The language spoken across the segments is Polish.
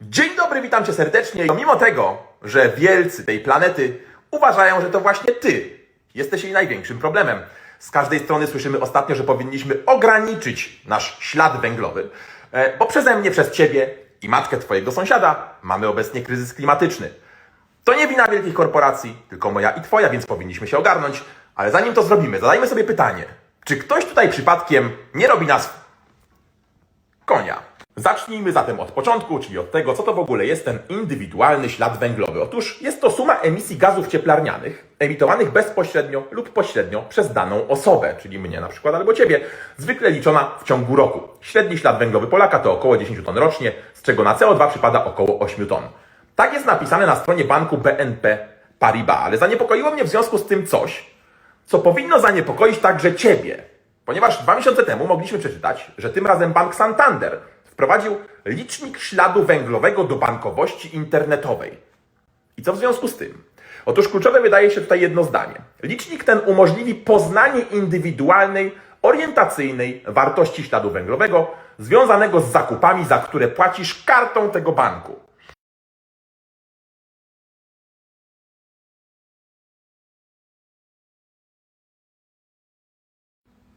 Dzień dobry, witam cię serdecznie. Mimo tego, że wielcy tej planety uważają, że to właśnie ty jesteś jej największym problemem. Z każdej strony słyszymy ostatnio, że powinniśmy ograniczyć nasz ślad węglowy, e, bo przeze mnie, przez ciebie i matkę twojego sąsiada mamy obecnie kryzys klimatyczny. To nie wina wielkich korporacji, tylko moja i twoja, więc powinniśmy się ogarnąć. Ale zanim to zrobimy, zadajmy sobie pytanie. Czy ktoś tutaj przypadkiem nie robi nas konia. Zacznijmy zatem od początku, czyli od tego, co to w ogóle jest ten indywidualny ślad węglowy. Otóż jest to suma emisji gazów cieplarnianych emitowanych bezpośrednio lub pośrednio przez daną osobę, czyli mnie na przykład albo ciebie, zwykle liczona w ciągu roku. Średni ślad węglowy Polaka to około 10 ton rocznie, z czego na CO2 przypada około 8 ton. Tak jest napisane na stronie banku BNP Paribas, ale zaniepokoiło mnie w związku z tym coś, co powinno zaniepokoić także Ciebie. Ponieważ dwa miesiące temu mogliśmy przeczytać, że tym razem Bank Santander wprowadził licznik śladu węglowego do bankowości internetowej. I co w związku z tym? Otóż kluczowe wydaje się tutaj jedno zdanie. Licznik ten umożliwi poznanie indywidualnej, orientacyjnej wartości śladu węglowego związanego z zakupami, za które płacisz kartą tego banku.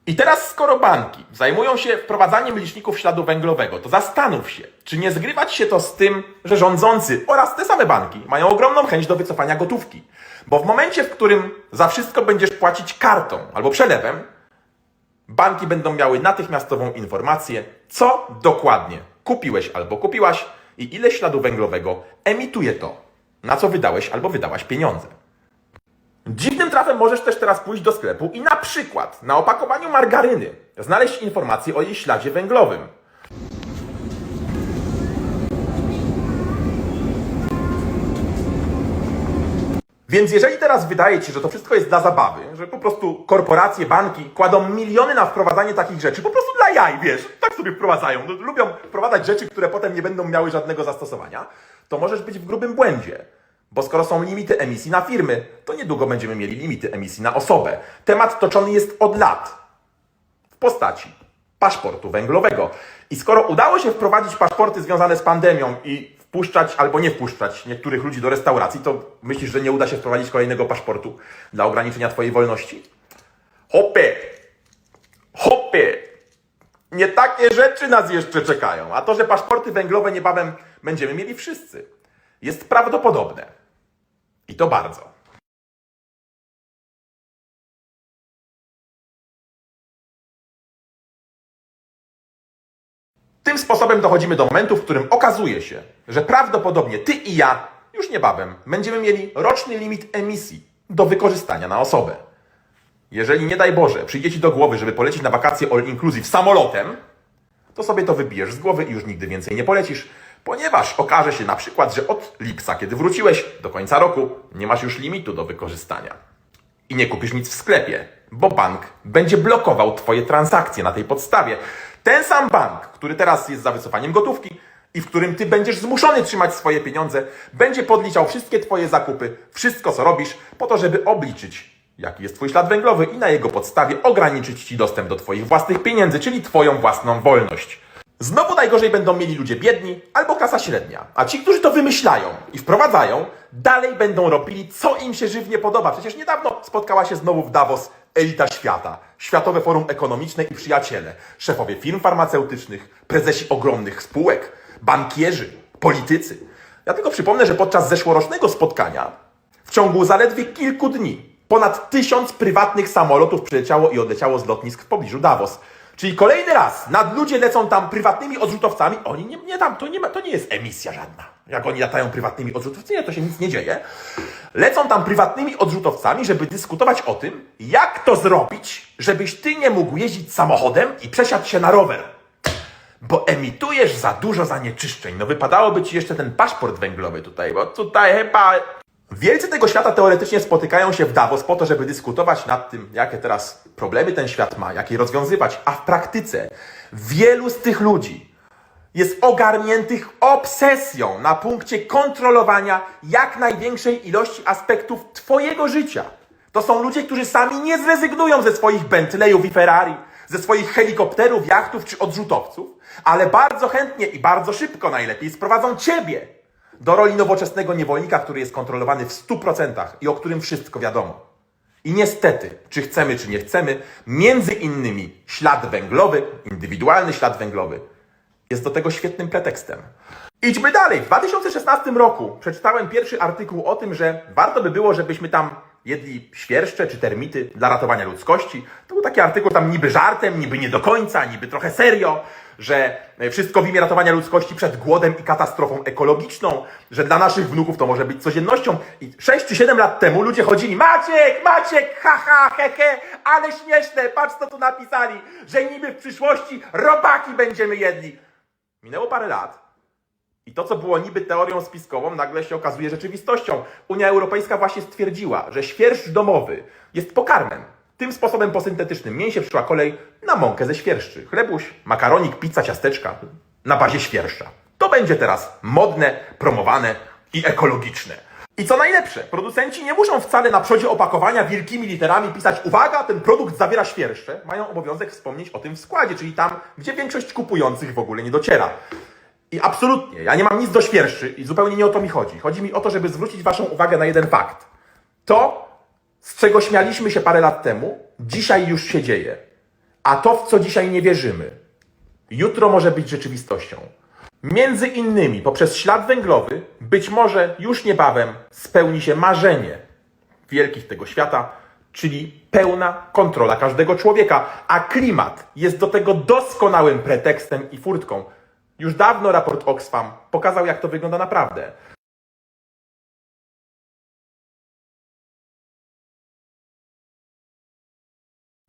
I teraz, skoro banki zajmują się wprowadzaniem liczników śladu węglowego, to zastanów się, czy nie zgrywać się to z tym, że rządzący oraz te same banki mają ogromną chęć do wycofania gotówki. Bo w momencie, w którym za wszystko będziesz płacić kartą albo przelewem, banki będą miały natychmiastową informację, co dokładnie kupiłeś albo kupiłaś i ile śladu węglowego emituje to, na co wydałeś albo wydałaś pieniądze. Dziwnym trafem możesz też teraz pójść do sklepu i na przykład na opakowaniu margaryny znaleźć informację o jej śladzie węglowym. Więc jeżeli teraz wydaje Ci się, że to wszystko jest dla zabawy, że po prostu korporacje, banki kładą miliony na wprowadzanie takich rzeczy, po prostu dla jaj, wiesz, tak sobie wprowadzają, no, lubią wprowadzać rzeczy, które potem nie będą miały żadnego zastosowania, to możesz być w grubym błędzie. Bo skoro są limity emisji na firmy, to niedługo będziemy mieli limity emisji na osobę. Temat toczony jest od lat w postaci paszportu węglowego. I skoro udało się wprowadzić paszporty związane z pandemią i wpuszczać albo nie wpuszczać niektórych ludzi do restauracji, to myślisz, że nie uda się wprowadzić kolejnego paszportu dla ograniczenia Twojej wolności? Hopy! Hopy! Nie takie rzeczy nas jeszcze czekają. A to, że paszporty węglowe niebawem będziemy mieli wszyscy, jest prawdopodobne. I to bardzo. Tym sposobem dochodzimy do momentu, w którym okazuje się, że prawdopodobnie ty i ja już niebawem będziemy mieli roczny limit emisji do wykorzystania na osobę. Jeżeli nie daj Boże przyjdzie ci do głowy, żeby polecieć na wakacje all inclusive samolotem, to sobie to wybijesz z głowy i już nigdy więcej nie polecisz, ponieważ okaże się na przykład, że od lipca, kiedy wróciłeś do końca roku, nie masz już limitu do wykorzystania. I nie kupisz nic w sklepie, bo bank będzie blokował Twoje transakcje na tej podstawie. Ten sam bank, który teraz jest za wycofaniem gotówki i w którym Ty będziesz zmuszony trzymać swoje pieniądze, będzie podliczał wszystkie Twoje zakupy, wszystko co robisz, po to, żeby obliczyć, jaki jest Twój ślad węglowy i na jego podstawie ograniczyć Ci dostęp do Twoich własnych pieniędzy, czyli Twoją własną wolność. Znowu najgorzej będą mieli ludzie biedni albo klasa średnia. A ci, którzy to wymyślają i wprowadzają, dalej będą robili, co im się żywnie podoba. Przecież niedawno spotkała się znowu w Davos elita świata, Światowe Forum Ekonomiczne i przyjaciele, szefowie firm farmaceutycznych, prezesi ogromnych spółek, bankierzy, politycy. Ja tylko przypomnę, że podczas zeszłorocznego spotkania w ciągu zaledwie kilku dni ponad tysiąc prywatnych samolotów przyleciało i odleciało z lotnisk w pobliżu Davos. Czyli kolejny raz nadludzie lecą tam prywatnymi odrzutowcami. Oni nie, nie tam, to nie, ma, to nie jest emisja żadna. Jak oni latają prywatnymi odrzutowcami, to się nic nie dzieje. Lecą tam prywatnymi odrzutowcami, żeby dyskutować o tym, jak to zrobić, żebyś ty nie mógł jeździć samochodem i przesiadł się na rower. Bo emitujesz za dużo zanieczyszczeń. No wypadałoby ci jeszcze ten paszport węglowy tutaj, bo tutaj chyba Wielcy tego świata teoretycznie spotykają się w Davos po to, żeby dyskutować nad tym, jakie teraz problemy ten świat ma, jak je rozwiązywać, a w praktyce wielu z tych ludzi jest ogarniętych obsesją na punkcie kontrolowania jak największej ilości aspektów Twojego życia. To są ludzie, którzy sami nie zrezygnują ze swoich Bentleyów i Ferrari, ze swoich helikopterów, jachtów czy odrzutowców, ale bardzo chętnie i bardzo szybko najlepiej sprowadzą ciebie do roli nowoczesnego niewolnika, który jest kontrolowany w 100% i o którym wszystko wiadomo. I niestety, czy chcemy, czy nie chcemy, między innymi ślad węglowy, indywidualny ślad węglowy, jest do tego świetnym pretekstem. Idźmy dalej. W 2016 roku przeczytałem pierwszy artykuł o tym, że warto by było, żebyśmy tam jedli świerszcze czy termity dla ratowania ludzkości. To był taki artykuł tam niby żartem, niby nie do końca, niby trochę serio, że wszystko w imię ratowania ludzkości przed głodem i katastrofą ekologiczną, że dla naszych wnuków to może być codziennością. I 6 czy 7 lat temu ludzie chodzili, Maciek, Maciek, haha, hehe, ale śmieszne, patrz co tu napisali, że niby w przyszłości robaki będziemy jedli. Minęło parę lat. I to, co było niby teorią spiskową, nagle się okazuje rzeczywistością. Unia Europejska właśnie stwierdziła, że świerszcz domowy jest pokarmem. Tym sposobem posyntetycznym mięsie przyszła kolej na mąkę ze świerszczy. Chlebuś, makaronik, pizza, ciasteczka na bazie świerszcza. To będzie teraz modne, promowane i ekologiczne. I co najlepsze, producenci nie muszą wcale na przodzie opakowania wielkimi literami pisać uwaga, ten produkt zawiera świerszcze. Mają obowiązek wspomnieć o tym w składzie, czyli tam, gdzie większość kupujących w ogóle nie dociera. I absolutnie, ja nie mam nic do świerszczy i zupełnie nie o to mi chodzi. Chodzi mi o to, żeby zwrócić Waszą uwagę na jeden fakt. To, z czego śmialiśmy się parę lat temu, dzisiaj już się dzieje. A to, w co dzisiaj nie wierzymy, jutro może być rzeczywistością. Między innymi poprzez ślad węglowy, być może już niebawem spełni się marzenie wielkich tego świata, czyli pełna kontrola każdego człowieka, a klimat jest do tego doskonałym pretekstem i furtką. Już dawno raport Oxfam pokazał, jak to wygląda naprawdę.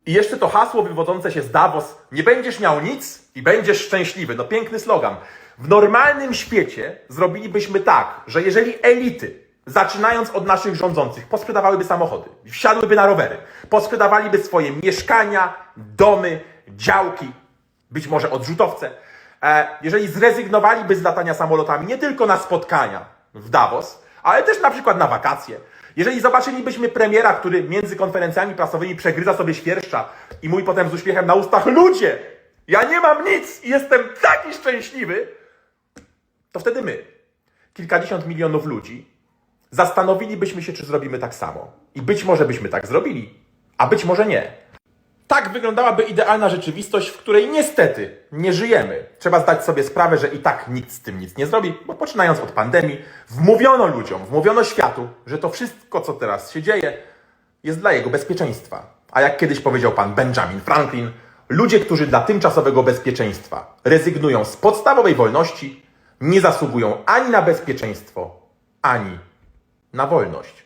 I jeszcze to hasło wywodzące się z Davos: Nie będziesz miał nic i będziesz szczęśliwy. No piękny slogan. W normalnym świecie zrobilibyśmy tak, że jeżeli elity, zaczynając od naszych rządzących, posprzedawałyby samochody, wsiadłyby na rowery, posprzedawaliby swoje mieszkania, domy, działki, być może odrzutowce, jeżeli zrezygnowaliby z latania samolotami nie tylko na spotkania w Davos, ale też na przykład na wakacje, jeżeli zobaczylibyśmy premiera, który między konferencjami prasowymi przegryza sobie świerszcza i mój potem z uśmiechem na ustach, ludzie, ja nie mam nic i jestem taki szczęśliwy, to wtedy my, kilkadziesiąt milionów ludzi, zastanowilibyśmy się, czy zrobimy tak samo. I być może byśmy tak zrobili, a być może nie. Tak wyglądałaby idealna rzeczywistość, w której niestety nie żyjemy. Trzeba zdać sobie sprawę, że i tak nikt z tym nic nie zrobi, bo poczynając od pandemii, wmówiono ludziom, wmówiono światu, że to wszystko, co teraz się dzieje, jest dla jego bezpieczeństwa. A jak kiedyś powiedział pan Benjamin Franklin, ludzie, którzy dla tymczasowego bezpieczeństwa rezygnują z podstawowej wolności, nie zasługują ani na bezpieczeństwo, ani na wolność.